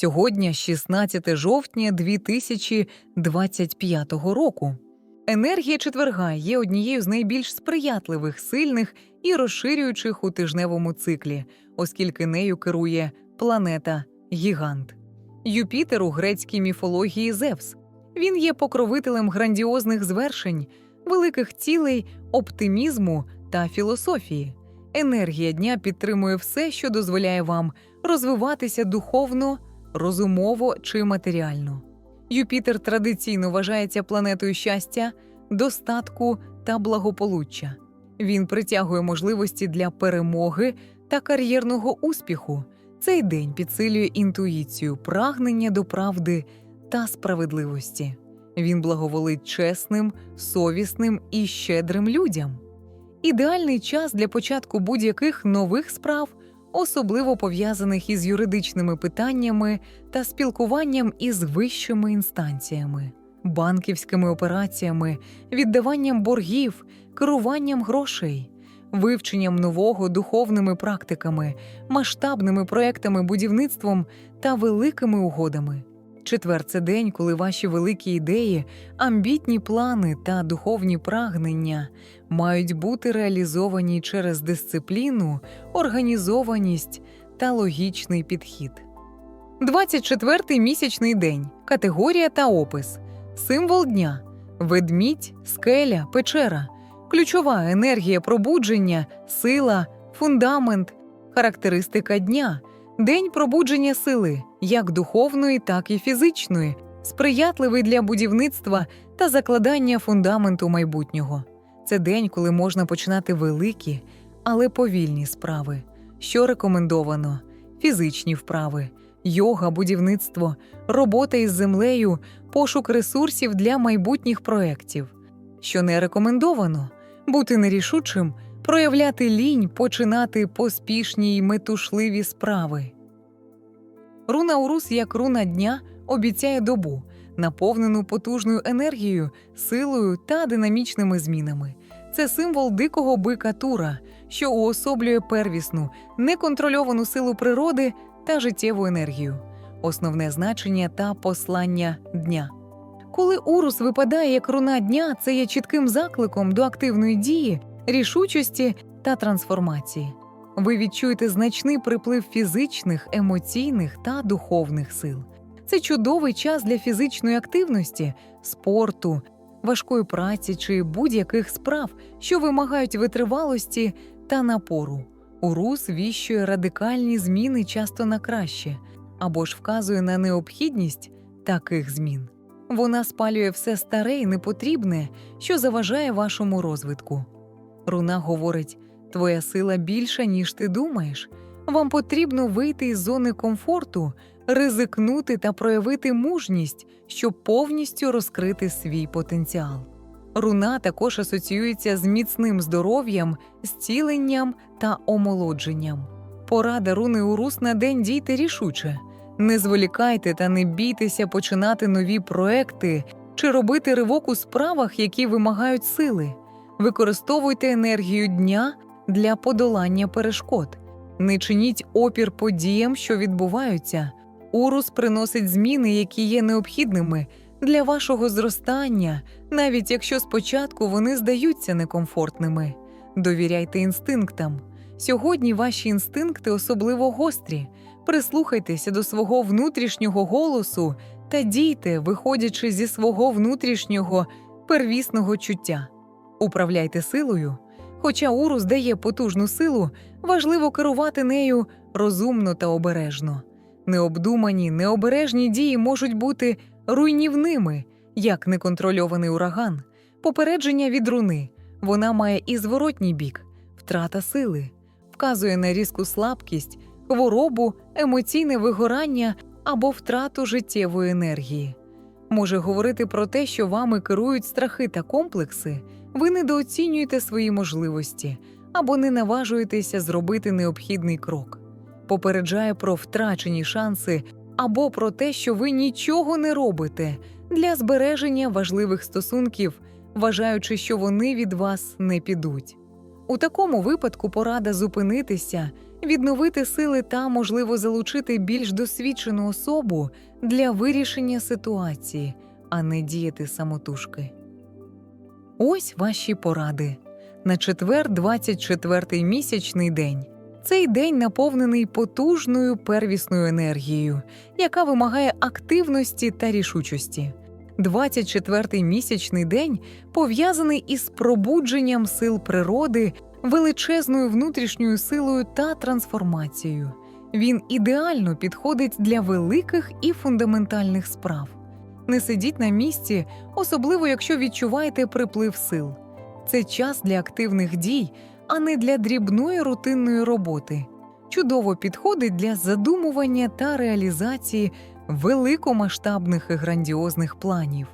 Сьогодні 16 жовтня 2025 року. Енергія четверга є однією з найбільш сприятливих, сильних і розширюючих у тижневому циклі, оскільки нею керує планета Гігант. Юпітер у грецькій міфології Зевс. Він є покровителем грандіозних звершень, великих цілей, оптимізму та філософії. Енергія дня підтримує все, що дозволяє вам розвиватися духовно, розумово чи матеріально. Юпітер традиційно вважається планетою щастя, достатку та благополуччя. Він притягує можливості для перемоги та кар'єрного успіху. Цей день підсилює інтуїцію, прагнення до правди та справедливості. Він благоволить чесним, совісним і щедрим людям. Ідеальний час для початку будь-яких нових справ, особливо пов'язаних із юридичними питаннями та спілкуванням із вищими інстанціями, банківськими операціями, віддаванням боргів, керуванням грошей, вивченням нового духовними практиками, масштабними проектами, будівництвом та великими угодами. Четвер це день, коли ваші великі ідеї, амбітні плани та духовні прагнення мають бути реалізовані через дисципліну, організованість та логічний підхід. 24-й місячний день. Категорія та опис. Символ дня. Ведмідь, скеля, печера. Ключова енергія пробудження, сила, фундамент, характеристика дня. День пробудження сили, як духовної, так і фізичної, сприятливий для будівництва та закладання фундаменту майбутнього. Це день, коли можна починати великі, але повільні справи. Що рекомендовано: фізичні вправи, йога, будівництво, робота із землею, пошук ресурсів для майбутніх проєктів. Що не рекомендовано бути нерішучим, проявляти лінь, починати поспішні й метушливі справи. Руна Урус як руна дня обіцяє добу, наповнену потужною енергією, силою та динамічними змінами. Це символ дикого бика Тура, що уособлює первісну, неконтрольовану силу природи та життєву енергію, основне значення та послання дня. Коли урус випадає як руна дня, це є чітким закликом до активної дії, рішучості та трансформації. Ви відчуєте значний приплив фізичних, емоційних та духовних сил. Це чудовий час для фізичної активності, спорту, важкої праці чи будь-яких справ, що вимагають витривалості та напору. Урус віщує радикальні зміни часто на краще або ж вказує на необхідність таких змін. Вона спалює все старе і непотрібне, що заважає вашому розвитку. Руна говорить: твоя сила більша, ніж ти думаєш. Вам потрібно вийти із зони комфорту, ризикнути та проявити мужність, щоб повністю розкрити свій потенціал. Руна також асоціюється з міцним здоров'ям, зціленням та омолодженням. Порада руни Урус на день дійте рішуче. Не зволікайте та не бійтеся починати нові проекти чи робити ривок у справах, які вимагають сили. Використовуйте енергію дня для подолання перешкод. Не чиніть опір подіям, що відбуваються. Урус приносить зміни, які є необхідними для вашого зростання, навіть якщо спочатку вони здаються некомфортними. Довіряйте інстинктам. Сьогодні ваші інстинкти особливо гострі. Прислухайтеся до свого внутрішнього голосу та дійте, виходячи зі свого внутрішнього первісного чуття. Управляйте силою. Хоча урус дає потужну силу, важливо керувати нею розумно та обережно. Необдумані, необережні дії можуть бути руйнівними, як неконтрольований ураган, попередження від руни. Вона має і зворотній бік, втрата сили, вказує на різку слабкість, хворобу, емоційне вигорання або втрату життєвої енергії. Може говорити про те, що вами керують страхи та комплекси, ви недооцінюєте свої можливості або не наважуєтеся зробити необхідний крок, попереджає про втрачені шанси або про те, що ви нічого не робите для збереження важливих стосунків, вважаючи, що вони від вас не підуть. У такому випадку порада зупинитися відновити сили та, можливо, залучити більш досвідчену особу для вирішення ситуації, а не діяти самотужки. Ось ваші поради. На четвер, 24-й місячний день. Цей день наповнений потужною первісною енергією, яка вимагає активності та рішучості. 24-й місячний день пов'язаний із пробудженням сил природи, величезною внутрішньою силою та трансформацією. Він ідеально підходить для великих і фундаментальних справ. Не сидіть на місці, особливо якщо відчуваєте приплив сил. Це час для активних дій, а не для дрібної рутинної роботи. Чудово підходить для задумування та реалізації великомасштабних і грандіозних планів,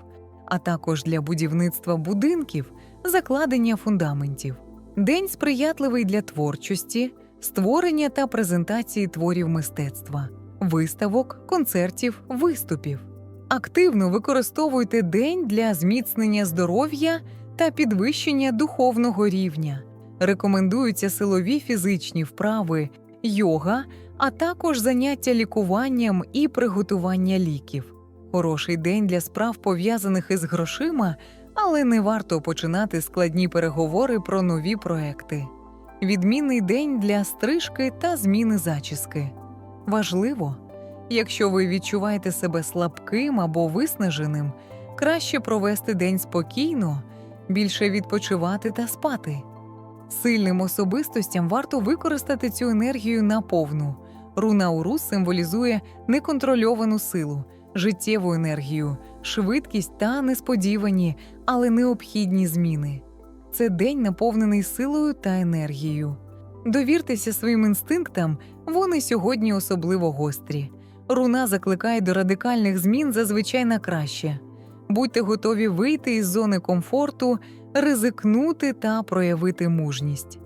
а також для будівництва будинків, закладення фундаментів. День сприятливий для творчості, створення та презентації творів мистецтва, виставок, концертів, виступів. Активно використовуйте день для зміцнення здоров'я та підвищення духовного рівня. Рекомендуються силові фізичні вправи, йога, а також заняття лікуванням і приготування ліків. Хороший день для справ пов'язаних із грошима, але не варто починати складні переговори про нові проекти. Відмінний день для стрижки та зміни зачіски. Важливо, якщо ви відчуваєте себе слабким або виснаженим, краще провести день спокійно, більше відпочивати та спати. Сильним особистостям варто використати цю енергію наповну. Руна Урус символізує неконтрольовану силу, життєву енергію, швидкість та несподівані, але необхідні зміни. Це день наповнений силою та енергією. Довіртеся своїм інстинктам, вони сьогодні особливо гострі. Руна закликає до радикальних змін зазвичай на краще. Будьте готові вийти із зони комфорту, ризикнути та проявити мужність.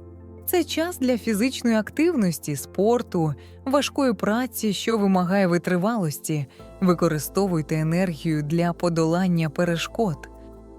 Це час для фізичної активності, спорту, важкої праці, що вимагає витривалості. Використовуйте енергію для подолання перешкод.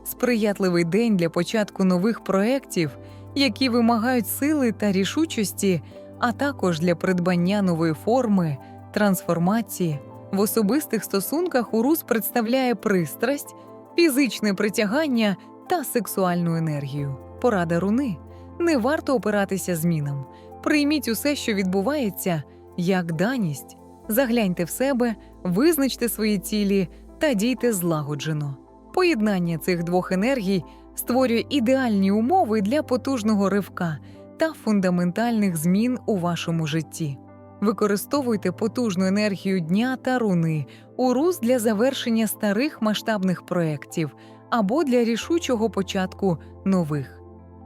Сприятливий день для початку нових проєктів, які вимагають сили та рішучості, а також для придбання нової форми, трансформації. В особистих стосунках урус представляє пристрасть, фізичне притягання та сексуальну енергію. Порада руни не варто опиратися змінам. Прийміть усе, що відбувається, як даність. Загляньте в себе, визначте свої цілі та дійте злагоджено. Поєднання цих двох енергій створює ідеальні умови для потужного ривка та фундаментальних змін у вашому житті. Використовуйте потужну енергію дня та руни, урус для завершення старих масштабних проєктів або для рішучого початку нових.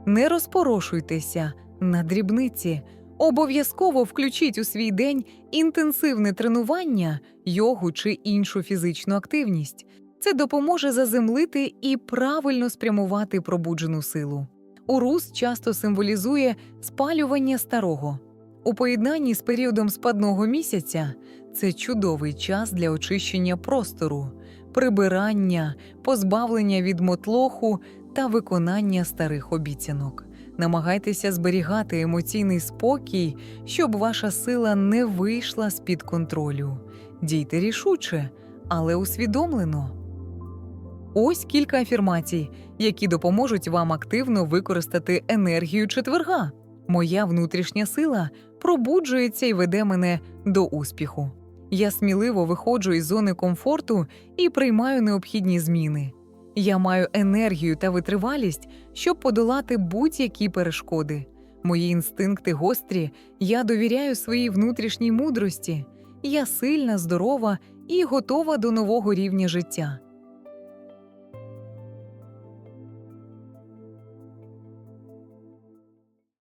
Не розпорошуйтеся на дрібниці. Обов'язково включіть у свій день інтенсивне тренування, йогу чи іншу фізичну активність. Це допоможе заземлити і правильно спрямувати пробуджену силу. Урус часто символізує спалювання старого. У поєднанні з періодом спадного місяця це чудовий час для очищення простору, прибирання, позбавлення від мотлоху та виконання старих обіцянок. Намагайтеся зберігати емоційний спокій, щоб ваша сила не вийшла з під контролю. Дійте рішуче, але усвідомлено. Ось кілька афірмацій, які допоможуть вам активно використати енергію четверга. Моя внутрішня сила пробуджується і веде мене до успіху. Я сміливо виходжу із зони комфорту і приймаю необхідні зміни. Я маю енергію та витривалість, щоб подолати будь-які перешкоди. Мої інстинкти гострі, я довіряю своїй внутрішній мудрості. Я сильна, здорова і готова до нового рівня життя.